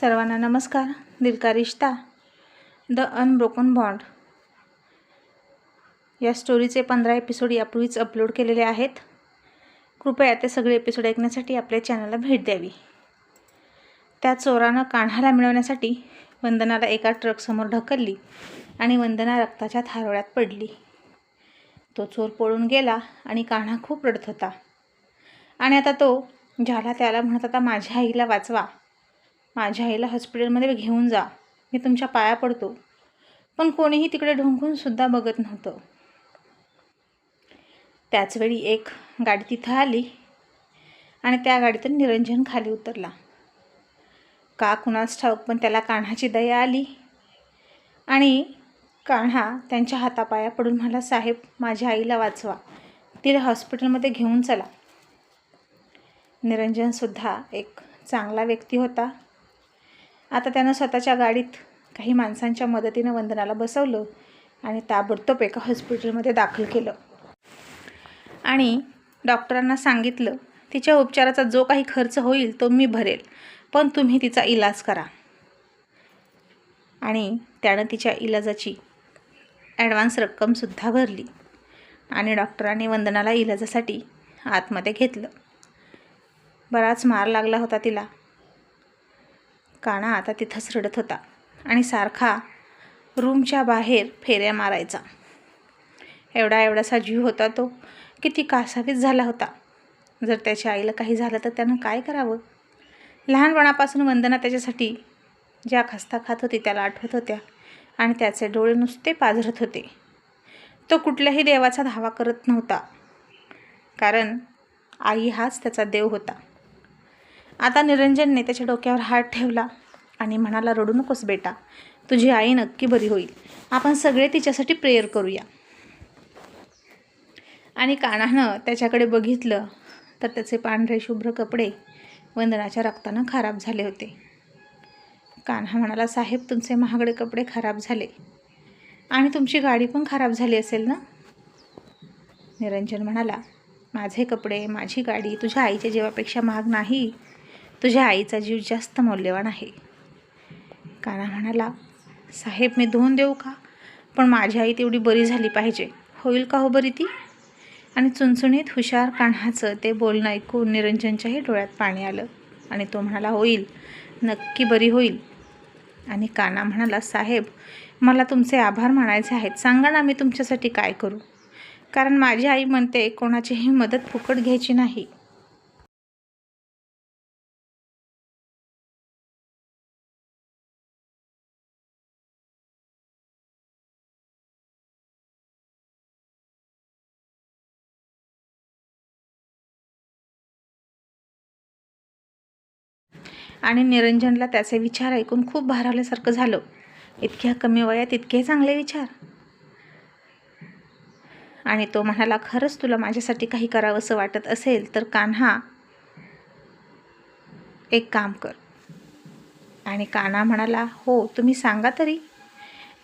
सर्वांना नमस्कार. Dil Ka Rishta the unbroken bond. या स्टोरीचे पंधरा एपिसोड यापूर्वीच अपलोड केलेले आहेत. कृपया ते सगळे एपिसोड ऐकण्यासाठी आपल्या चॅनलला भेट द्यावी. त्या चोरानं कान्हाला मिळवण्यासाठी वंदनाला एका ट्रकसमोर ढकलली आणि वंदना रक्ताच्या थारोळ्यात पडली. तो चोर पळून गेला आणि कान्हा खूप रडत होता. आणि आता तो ज्याला त्याला म्हणत होता माझ्या आईला वाचवा. माझ्या आईला हॉस्पिटलमध्ये घेऊन जा. मी तुमच्या पाया पडतो. पण कोणीही तिकडे ढोंकूनसुद्धा बघत नव्हतं. त्याचवेळी एक गाडी तिथं आली आणि त्या गाडीतून निरंजन खाली उतरला. का कुणास ठाऊक पण त्याला कान्हाची दया आली. आणि कान्हा त्यांच्या हातापाया पडून म्हणाला साहेब माझ्या आईला वाचवा. तिला हॉस्पिटलमध्ये घेऊन चला. निरंजनसुद्धा एक चांगला व्यक्ती होता. आता त्यानं स्वतःच्या गाडीत काही माणसांच्या मदतीनं वंदनाला बसवलं आणि ताबडतोब एका हॉस्पिटलमध्ये दाखल केलं. आणि डॉक्टरांना सांगितलं तिच्या उपचाराचा जो काही खर्च होईल तो मी भरेल पण तुम्ही तिचा इलाज करा. आणि त्यानं तिच्या इलाजाची ॲडव्हान्स रक्कमसुद्धा भरली आणि डॉक्टरांनी वंदनाला इलाजासाठी आतमध्ये घेतलं. बराच मार लागला होता तिला. काना आता तिथंच रडत होता आणि सारखा रूमच्या बाहेर फेऱ्या मारायचा. एवढा एवढासा जीव होता तो किती कासावीस झाला होता. जर त्याच्या आईला काही झालं तर त्यानं काय करावं? लहानपणापासून वंदना त्याच्यासाठी ज्या खस्ता खात होती त्याला आठवत होत्या आणि त्याचे डोळे नुसते पाझरत होते. तो कुठल्याही देवाचा धावा करत नव्हता. कारण आई हाच त्याचा देव होता. आता निरंजनने त्याच्या डोक्यावर हात ठेवला आणि म्हणाला रडू नकोस बेटा तुझी आई नक्की बरी होईल. आपण सगळे तिच्यासाठी प्रेयर करूया. आणि कानानं त्याच्याकडे बघितलं तर त्याचे पांढरे शुभ्र कपडे वंदनाच्या रक्तानं खराब झाले होते. कान्हा म्हणाला साहेब तुमचे महागडे कपडे खराब झाले. आणि तुमची गाडी पण खराब झाली असेल ना? निरंजन म्हणाला माझे कपडे माझी गाडी तुझ्या आईच्या जीवापेक्षा महाग नाही. तुझ्या आईचा जीव जास्त मौल्यवान आहे. काना म्हणाला साहेब मी धुवून देऊ का? पण माझी आई तेवढी बरी झाली पाहिजे. होईल का हो बरी ती? आणि चुणचुणीत हुशार कान्हाचं ते बोलणं ऐकून निरंजनच्याही डोळ्यात पाणी आलं. आणि तो म्हणाला होईल. नक्की बरी होईल. आणि काना म्हणाला साहेब मला तुमचे आभार मानायचे आहेत. सांगा ना मी तुमच्यासाठी काय करू? कारण माझी आई म्हणते कोणाचीही मदत फुकट घ्यायची नाही. आणि निरंजनला त्याचे विचार ऐकून खूप भारावल्यासारखं झालं. इतक्या कमी वयात इतके चांगले विचार. आणि तो म्हणाला खरंच तुला माझ्यासाठी काही करावंसं वाटत असेल तर कान्हा एक काम कर. आणि कान्हा म्हणाला हो तुम्ही सांगा तरी.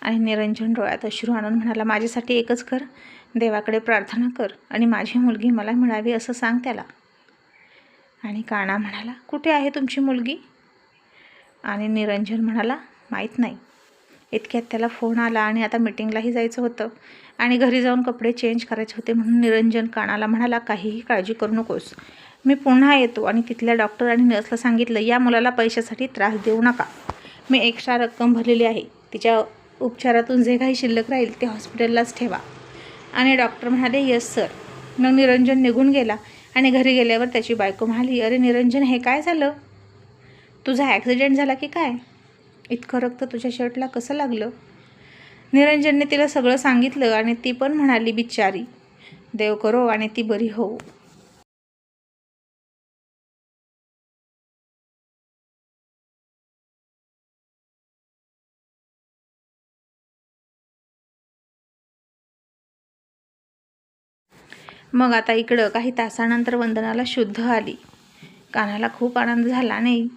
आणि निरंजन डोळ्यात अश्रू आणून म्हणाला माझ्यासाठी एकच कर देवाकडे प्रार्थना कर आणि माझी मुलगी मला मिळावी असं सांग त्याला. आणि काणा म्हणाला कुठे आहे तुमची मुलगी? आणि निरंजन म्हणाला माहीत नाही. इतक्यात त्याला फोन आला आणि आता मिटिंगलाही जायचं होतं. आणि घरी जाऊन कपडे चेंज करायचे होते म्हणून निरंजन कानाला म्हणाला काहीही काळजी करू नकोस. मी पुन्हा येतो आणि तिथल्या डॉक्टर आणि नर्सला सांगितलं या मुलाला पैशासाठी त्रास देऊ नका. मी एक्स्ट्रा रक्कम भरलेली आहे. तिच्या उपचारातून जे काही शिल्लक राहील ते हॉस्पिटललाच ठेवा. आणि डॉक्टर म्हणाले यस सर मग निरंजन निघून गेला. आणि घरी गेल्यावर त्याची बायको म्हणाली अरे निरंजन हे काय झालं? तुझा ॲक्सिडेंट झाला की काय? इतकं रक्त तुझ्या शर्टला कसं लागलं? निरंजनने तिला सगळं सांगितलं आणि ती पण म्हणाली बिचारी देव करो आणि ती बरी होऊ. मग आता इकडं काही तासानंतर वंदनाला शुद्ध आली. कान्हाला खूप आनंद झाला नाही.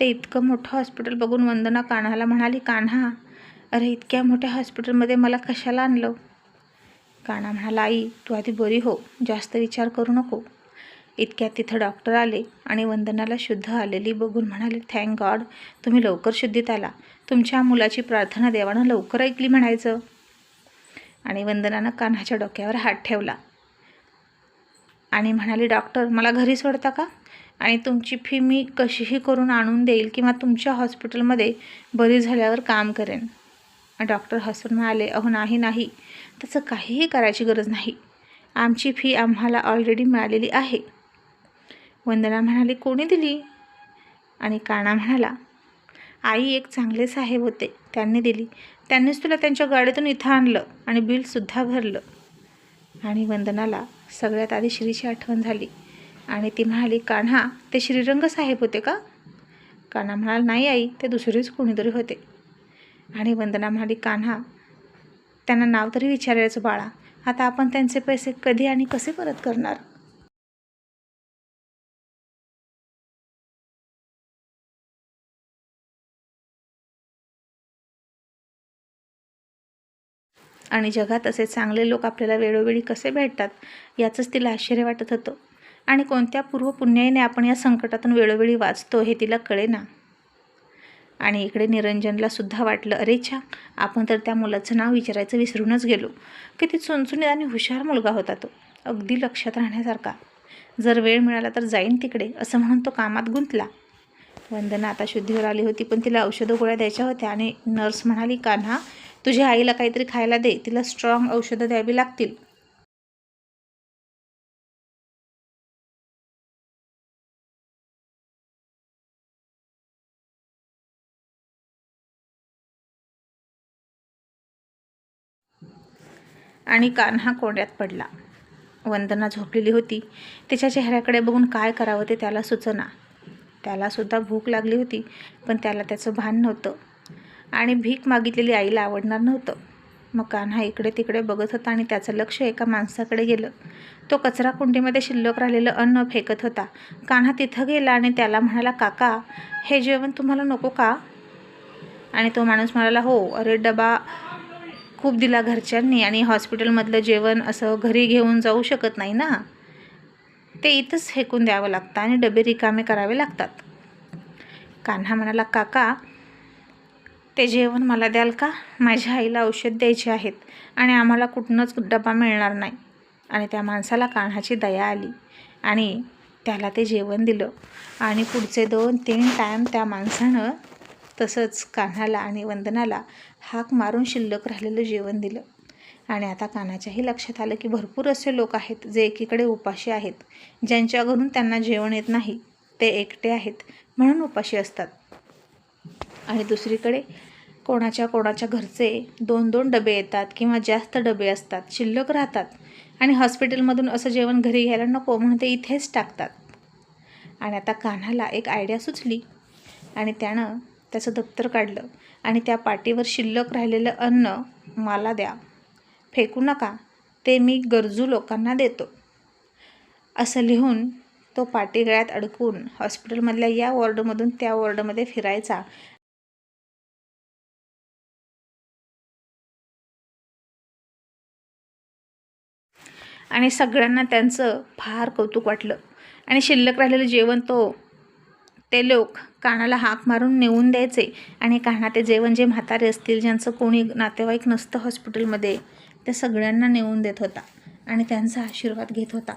ते इतकं मोठं हॉस्पिटल बघून वंदना कान्हाला म्हणाली कान्हा अरे इतक्या मोठ्या हॉस्पिटलमध्ये मला कशाला आणलं? कान्हा म्हणाला आई तू आधी बरी हो जास्त विचार करू नको. इतक्यात तिथं डॉक्टर आले आणि वंदनाला शुद्ध आलेली बघून म्हणाले थँक गॉड तुम्ही लवकर शुद्धीत आला. तुमच्या मुलाची प्रार्थना देवानं लवकर ऐकली म्हणायचं. आणि वंदनानं कान्हाच्या डोक्यावर हात ठेवला. आणि म्हणाली डॉक्टर मला घरी सोडता का? आणि तुमची फी मी कशीही करून आणून देईल किंवा तुमच्या हॉस्पिटलमध्ये बरी झाल्यावर काम करेन. डॉक्टर हसून म्हणाले अहो नाही नाही. तसं काहीही करायची गरज नाही. आमची फी आम्हाला ऑलरेडी मिळालेली आहे. वंदना म्हणाली कोणी दिली? आणि काना म्हणाला आई एक चांगले साहेब होते. त्यांनी दिली. त्यांनीच तुला त्यांच्या गाडीतून इथं आणलं आणि बिलसुद्धा भरलं. आणि वंदनाला सगळ्यात आधी श्रीची आठवण झाली. आणि ती म्हणाली कान्हा ते श्रीरंग साहेब होते का? कान्हा म्हणाला नाही आई ते दुसरेच कोणीतरी होते. आणि वंदना म्हणाली कान्हा त्यांना नाव तरी विचारायचं बाळा. आता आपण त्यांचे पैसे कधी आणि कसे परत करणार? आणि जगात असे चांगले लोक आपल्याला वेळोवेळी कसे भेटतात याचंच तिला आश्चर्य वाटत होतं. आणि कोणत्या पूर्वपुण्याईने आपण या संकटातून वेळोवेळी वाचतो हे तिला कळेना. आणि इकडे निरंजनला सुद्धा वाटलं अरे छा आपण तर त्या मुलाचं नाव विचारायचं विसरूनच गेलो. किती चुनचुनीत आणि हुशार मुलगा होता तो अगदी लक्षात राहण्यासारखा. जर वेळ मिळाला तर जाईन तिकडे असं म्हणून तो कामात गुंतला. वंदना आता शुद्धीवर आली होती पण तिला औषधं गोळ्या द्यायच्या होत्या आणि नर्स म्हणाली कान्हा तुझ्या आईला काहीतरी खायला दे तिला स्ट्रॉंग औषधं द्यावी लागतील. आणि कान हा कोंड्यात पडला. वंदना झोपलेली होती. तिच्या चेहऱ्याकडे बघून काय करावं ते त्याला सुचना. त्यालासुद्धा भूक लागली होती पण त्याला त्याचं भान नव्हतं. आणि भीक मागितलेली आईला आवडणार नव्हतं. मग कान्हा इकडे तिकडे बघत होता आणि त्याचं लक्ष एका माणसाकडे गेलं. तो कचरा कुंडीमध्ये शिल्लक राहिलेलं अन्न फेकत होता. कान्हा तिथं गेला आणि त्याला म्हणाला काका हे जेवण तुम्हाला नको का? आणि तो माणूस म्हणाला हो अरे डबा खूप दिला घरच्यांनी आणि हॉस्पिटलमधलं जेवण असं घरी घेऊन जाऊ शकत नाही ना. ते इथंच फेकून द्यावं लागतं आणि डबे रिकामे करावे लागतात. कान्हा म्हणाला काका ते जेवण मला द्याल का? माझ्या आईला औषध द्यायचे आहेत आणि आम्हाला कुठूनच डबा मिळणार नाही. आणि त्या माणसाला कान्हाची दया आली. आणि त्याला ते जेवण दिलं. आणि पुढचे दोन तीन टाईम त्या माणसानं तसंच कान्हाला आणि वंदनाला हाक मारून शिल्लक राहिलेलं जेवण दिलं. आणि आता कानाच्याही लक्षात आलं की भरपूर असे लोक आहेत जे एकीकडे उपाशी आहेत. ज्यांच्या घरून त्यांना जेवण येत नाही. ते एकटे आहेत म्हणून उपाशी असतात. आणि दुसरीकडे कोणाच्या कोणाच्या घरचे दोन दोन डबे येतात किंवा जास्त डबे असतात शिल्लक राहतात आणि हॉस्पिटलमधून असं जेवण घरी घ्यायला नको म्हणून ते इथेच टाकतात. आणि आता कान्हाला एक आयडिया सुचली आणि त्यानं त्याचं दप्तर काढलं आणि त्या पाटीवर शिल्लक राहिलेलं अन्न मला द्या. फेकू नका ते मी गरजू लोकांना देतो. असं लिहून तो पाटी गळ्यात अडकून हॉस्पिटलमधल्या या वॉर्डमधून त्या वॉर्डमध्ये फिरायचा आणि सगळ्यांना त्यांचं फार कौतुक वाटलं. आणि शिल्लक राहिलेलं जेवण तो ते लोक कानाला हाक मारून नेऊन द्यायचे आणि काना ते जेवण जे म्हातारे असतील ज्यांचं कोणी नातेवाईक नसतं हॉस्पिटलमध्ये ते सगळ्यांना नेऊन देत होता आणि त्यांचा आशीर्वाद घेत होता.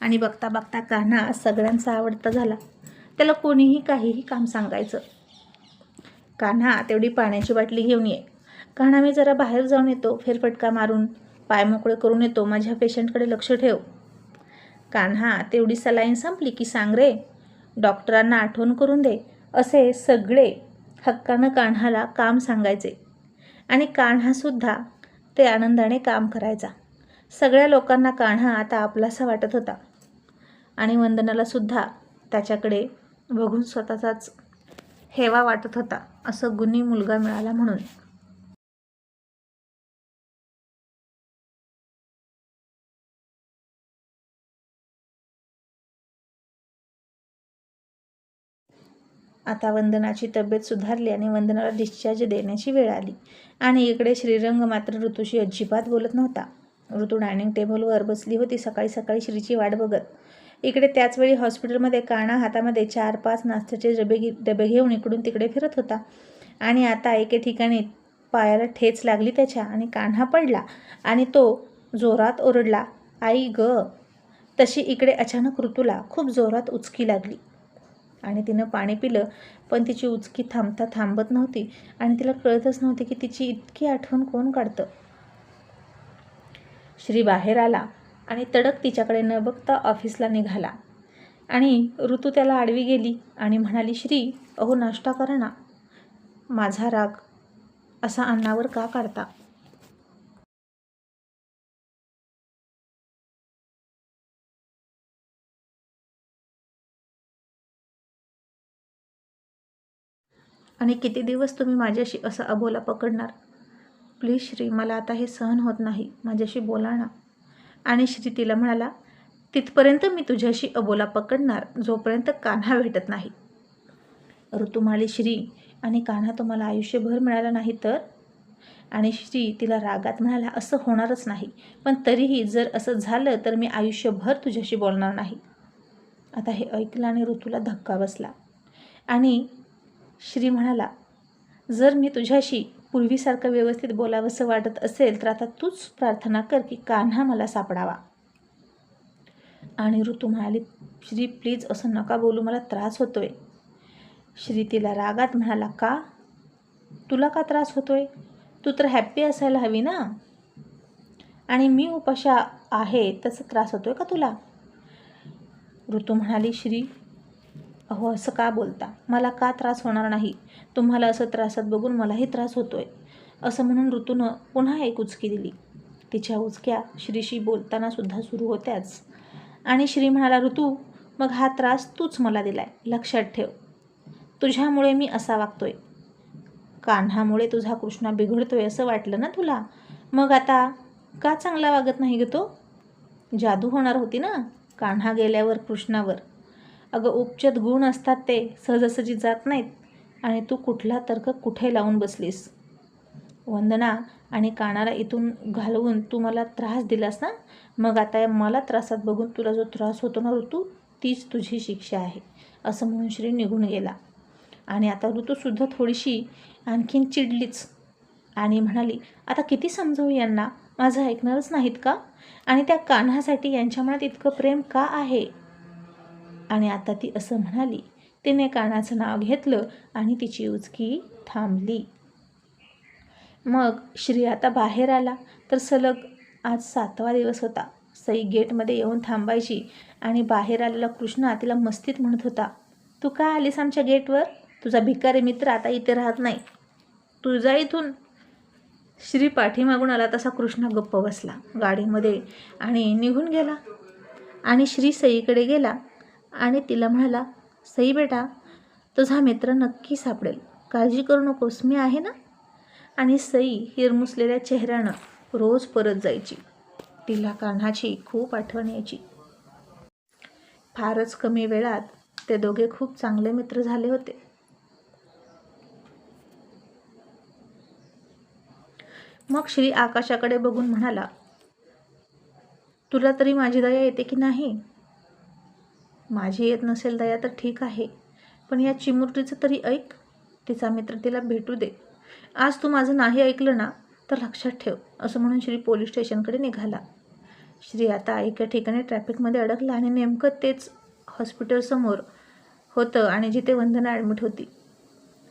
आणि बघता बघता कान्हा सगळ्यांचा आवडता झाला. त्याला कोणीही काहीही काम सांगायचं. कान्हा तेवढी पाण्याची बाटली घेऊन ये. कान्हा मी जरा बाहेर जाऊन येतो फेरफटका मारून. पाय मोकळे करून येतो माझ्या पेशंटकडे लक्ष ठेव. कान्हा तेवढी सलाईन संपली की सांग रे. डॉक्टरांना आठवण करून दे. असे सगळे हक्कानं कान्हाला काम सांगायचे. आणि कान्हासुद्धा ते आनंदाने काम करायचा. सगळ्या लोकांना कान्हा आता आपलासा वाटत होता. आणि वंदनालासुद्धा त्याच्याकडे बघून स्वतःचाच हेवा वाटत होता असं गुणी मुलगा मिळाला म्हणून. आता वंदनाची तब्येत सुधारली आणि वंदनाला डिस्चार्ज देण्याची वेळ आली. आणि इकडे श्रीरंग मात्र ऋतूशी अजिबात बोलत नव्हता. ऋतू डायनिंग टेबलवर बसली होती सकाळी सकाळी श्रीची वाट बघत. इकडे त्याचवेळी हॉस्पिटलमध्ये काणा हातामध्ये चार पाच नाश्त्याचे डबे घे डबे घेऊन इकडून तिकडे फिरत होता. आणि आता एके ठिकाणी पायाला ठेच लागली त्याच्या आणि कान्हा पडला आणि तो जोरात ओरडला आई ग. तशी इकडे अचानक ऋतूला खूप जोरात उचकी लागली. आणि तिनं पाणी पिलं पण तिची उचकी थांबता थांबत नव्हती आणि तिला कळतच नव्हते की तिची इतकी आठवण कोण काढतं. श्री बाहेर आला आणि तडक तिच्याकडे न बघता ऑफिसला निघाला. आणि ऋतू त्याला आडवी गेली आणि म्हणाली श्री अहो नाश्ता करा ना. माझा राग असा अन्नावर का काढता? आणि किती दिवस तुम्ही माझ्याशी असा अबोला पकडणार? प्लीज श्री मला आता हे सहन होत नाही. माझ्याशी बोला ना. आणि श्री तिला म्हणाला तिथपर्यंत मी तुझ्याशी अबोला पकडणार जोपर्यंत कान्हा भेटत नाही. ऋतू म्हणाली श्री आणि कान्हा तुम्हाला आयुष्यभर मिळाला नाही तर? आणि श्री तिला रागात म्हणाला असं होणारच नाही. पण तरीही जर असं झालं तर मी आयुष्यभर तुझ्याशी बोलणार नाही. आता हे ऐकलं आणि ऋतूला धक्का बसला. आणि श्री म्हणाला जर मी तुझ्याशी पूर्वीसारखं व्यवस्थित बोलावंसं वाटत असेल तर आता तूच प्रार्थना कर की कान्हा मला सापडावा. आणि ऋतू म्हणाली श्री प्लीज असं नका बोलू मला त्रास होतोय. श्री तिला रागात म्हणाला का? तुला का त्रास होतोय? तू तर हॅप्पी असायला हवी ना? आणि मी उपाशा आहे तसं त्रास होतोय का तुला? ऋतू म्हणाली श्री अहो असं का बोलता? मला का त्रास होणार नाही? तुम्हाला असं त्रासात बघून मलाही त्रास होतोय. असं म्हणून ऋतूनं पुन्हा एक उचकी दिली. तिच्या उचक्या श्रीशी बोलताना सुद्धा सुरू होत्याच. आणि श्री म्हणाला ऋतू मग हा त्रास तूच मला दिलाय. लक्षात ठेव. तुझ्यामुळे मी असा वागतोय. कान्हामुळे तुझा कृष्णा बिघडतोय असं वाटलं ना तुला? मग आता का चांगला वागत नाही ग तो? जादू होणार होती ना? कान्हा गेल्यावर कृष्णावर. अगं उपचत गुण असतात ते सहजासहजी जात नाहीत. आणि तू कुठला तर्क कुठे लावून बसलीस? वंदना आणि कानाला इथून घालवून तू मला त्रास दिलास ना? मग आता मला त्रासात बघून तुला जो त्रास होतो ना ऋतू तीच तुझी शिक्षा आहे असं म्हणून श्री निघून गेला. आणि आता ऋतूसुद्धा थोडीशी आणखीन चिडलीच. आणि म्हणाली आता किती समजावू यांना? माझं ऐकणारच नाहीत का? आणि त्या कान्हासाठी यांच्या मनात इतकं प्रेम का आहे? आणि आता ती असं म्हणाली तिने कानाचं नाव घेतलं आणि तिची उचकी थांबली. मग श्री आता बाहेर आला. तर सलग आज सातवा दिवस होता. सई गेटमध्ये येऊन थांबायची आणि बाहेर आलेला कृष्णा तिला मस्तीत म्हणत होता तू का आलीस आमच्या गेटवर? तुझा भिकारी मित्र आता इथे राहत नाही. तुझा इथून. श्री पाठीमागून आला तसा कृष्णा गप्प बसला गाडीमध्ये आणि निघून गेला. आणि श्री सईकडे गेला. आणि तिला म्हणाला सई बेटा तुझा मित्र नक्की सापडेल. काळजी करू नकोस मी आहे ना? आणि सई हिरमुसलेल्या चेहऱ्यानं रोज परत जायची. तिला कान्हाची खूप आठवण यायची. फारच कमी वेळात ते दोघे खूप चांगले मित्र झाले होते. मग श्री आकाशाकडे बघून म्हणाला तुला तरी माझी दया येते की नाही? माझी येत नसेल दया तर ठीक आहे. पण या चिमुरडीचं तरी ऐक. तिचा मित्र तिला भेटू दे. आज तू माझं नाही ऐकलं ना तर लक्षात ठेव असं म्हणून श्री पोलीस स्टेशनकडे निघाला. श्री आता एका ठिकाणी ट्रॅफिकमध्ये अडकला आणि नेमकं तेच हॉस्पिटलसमोर होतं आणि जिथे वंदना ॲडमिट होती.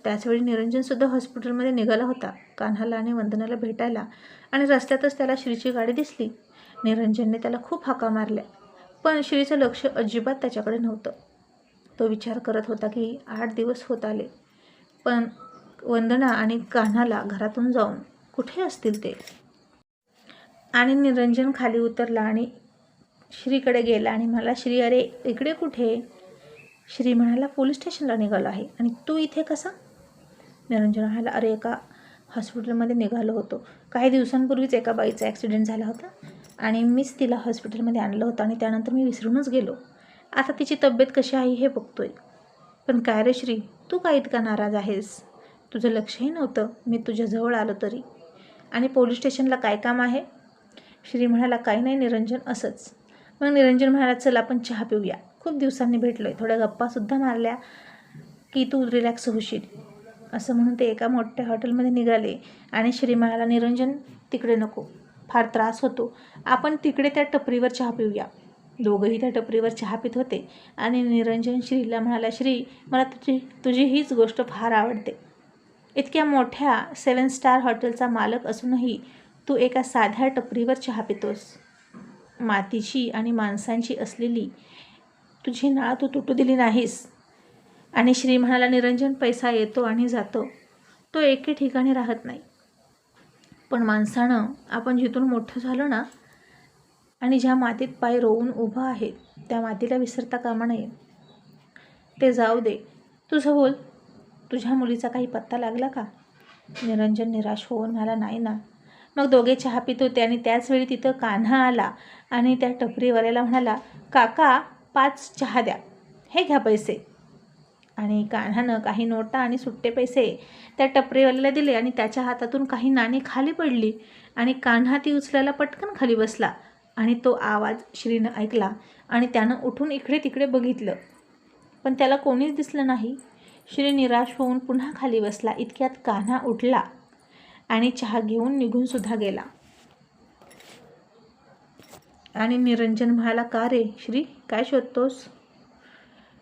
त्याचवेळी निरंजनसुद्धा हॉस्पिटलमध्ये निघाला होता कान्हाला आणि वंदनाला भेटायला. आणि रस्त्यातच त्याला श्रीची गाडी दिसली. निरंजनने त्याला खूप हाका मारल्या. पण श्रीचं लक्ष अजिबात त्याच्याकडे नव्हतं. तो विचार करत होता की आठ दिवस होत आले पण वंदना आणि कान्हाला घरातून जाऊन कुठे असतील ते? आणि निरंजन खाली उतरला आणि श्रीकडे गेला आणि मला श्री अरे इकडे कुठे श्री म्हणाला पोलीस स्टेशनला निघालो आहे. आणि तू इथे कसा निरंजन म्हणाला अरे एका हॉस्पिटलमध्ये निघालो होतो. काही दिवसांपूर्वीच एका बाईचा ॲक्सिडेंट झाला होता. आणि मीच तिला हॉस्पिटलमध्ये आणलं होतं आणि त्यानंतर मी विसरूनच गेलो. आता तिची तब्येत कशी आहे हे बघतोय. पण काय रे श्री तू का इतका नाराज आहेस? तुझं लक्षही नव्हतं मी तुझ्याजवळ आलो तरी. आणि पोलीस स्टेशनला काय काम आहे? श्री म्हणाला काही नाही निरंजन असंच. मग निरंजन म्हणाला चल आपण चहा पिऊया. खूप दिवसांनी भेटलो आहे थोड्या गप्पासुद्धा मारल्या की तू रिलॅक्स होशील. असं म्हणून ते एका मोठ्या हॉटेलमध्ये निघाले आणि श्री म्हणाला निरंजन तिकडे नको. फार त्रास होतो. आपण तिकडे त्या टपरीवर चहा पिऊया. दोघंही त्या टपरीवर चहा पित होते आणि निरंजन श्रीला म्हणाला श्री मला तुझी तुझी हीच गोष्ट फार आवडते. इतक्या मोठ्या सेवन स्टार हॉटेलचा मालक असूनही तू एका साध्या टपरीवर चहा पितोस. मातीची आणि माणसांची असलेली तुझी नाळ तू तुटू दिली नाहीस. आणि श्री म्हणाला निरंजन पैसा येतो आणि जातो. तो एके ठिकाणी राहत नाही. पण माणसानं आपण जिथून मोठं झालो ना आणि ज्या मातीत पाय रोवून उभं आहे त्या मातीला विसरता कामा नये. ते जाऊ दे. तुझं बोल. तुझ्या मुलीचा काही पत्ता लागला का? निरंजन निराश होऊन मला नाही ना. मग दोघे चहा पित होते आणि त्याचवेळी तिथं कान्हा आला आणि त्या टपरीवाल्याला म्हणाला काका पाच चहा द्या. हे घ्या पैसे. आणि कान्हानं काही नोटा आणि सुट्टे पैसे त्या टपरीवाल्याला दिले आणि त्याच्या हातातून काही नाणी खाली पडली आणि कान्हा ती उचलायला पटकन खाली बसला आणि तो आवाज श्रीनं ऐकला आणि त्यानं उठून इकडे तिकडे बघितलं. पण त्याला कोणीच दिसलं नाही. श्री निराश होऊन पुन्हा खाली बसला. इतक्यात कान्हा उठला आणि चहा घेऊन निघून सुद्धा गेला. आणि निरंजन म्हणाला का रे श्री? काय शोधतोस?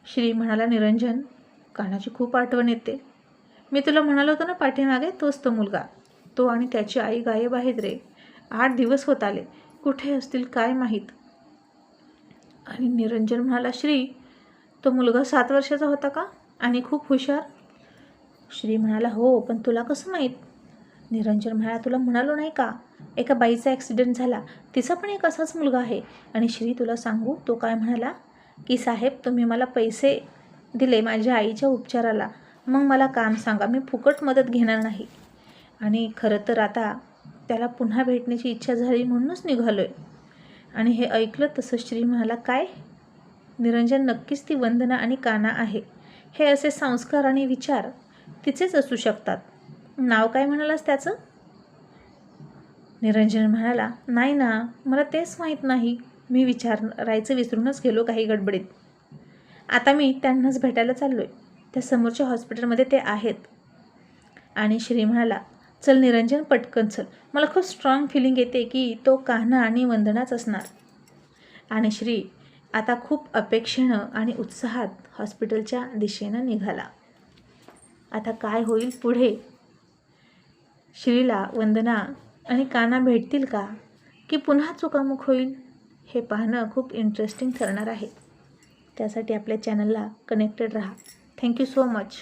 श्री म्हणाला निरंजन कानाची खूप आठवण येते. मी तुला म्हणालो होतो ना पाठीमागे तोच तो मुलगा. तो आणि त्याची आई गायब आहेत रे. आठ दिवस होत आले. कुठे असतील काय माहीत? आणि निरंजन म्हणाला श्री तो मुलगा सात वर्षाचा होता का? आणि खूप हुशार. श्री म्हणाला हो पण तुला कसं माहीत? निरंजन म्हणाला तुला म्हणालो नाही का? एका बाईचा ॲक्सिडेंट झाला. तिचा पण एक असाच मुलगा आहे. आणि श्री तुला सांगू तो काय म्हणाला की साहेब तुम्ही मला पैसे दिले माझ्या आईच्या उपचाराला. मग मला काम सांगा मी फुकट मदत घेणार नाही. आणि खरं तर आता त्याला पुन्हा भेटण्याची इच्छा झाली म्हणूनच निघालो आहे आणि हे ऐकलं तसं श्री म्हणाला काय? निरंजन नक्कीच ती वंदना आणि काना आहे. हे असे संस्कार आणि विचार तिचेच असू शकतात. नाव काय म्हणालास त्याचं? निरंजन म्हणाला नाही ना मला तेच माहीत नाही. मी विचारायचं विसरूनच गेलो काही गडबडीत. आता मी त्यांनाच भेटायला चाललो आहे त्या समोरच्या हॉस्पिटलमध्ये ते आहेत. आणि श्री म्हणाला चल निरंजन पटकन चल. मला खूप स्ट्रॉंग फिलिंग येते की तो कान्हा आणि वंदनाच असणार. आणि श्री आता खूप अपेक्षेनं आणि उत्साहात हॉस्पिटलच्या दिशेनं निघाला. आता काय होईल पुढे? श्रीला वंदना आणि काना भेटतील का? की पुन्हा चुकामुख होईल? हे पाहणं खूप इंटरेस्टिंग ठरणार आहे. त्यासाठी आपल्या चॅनलला कनेक्टेड राहा. Thank you so much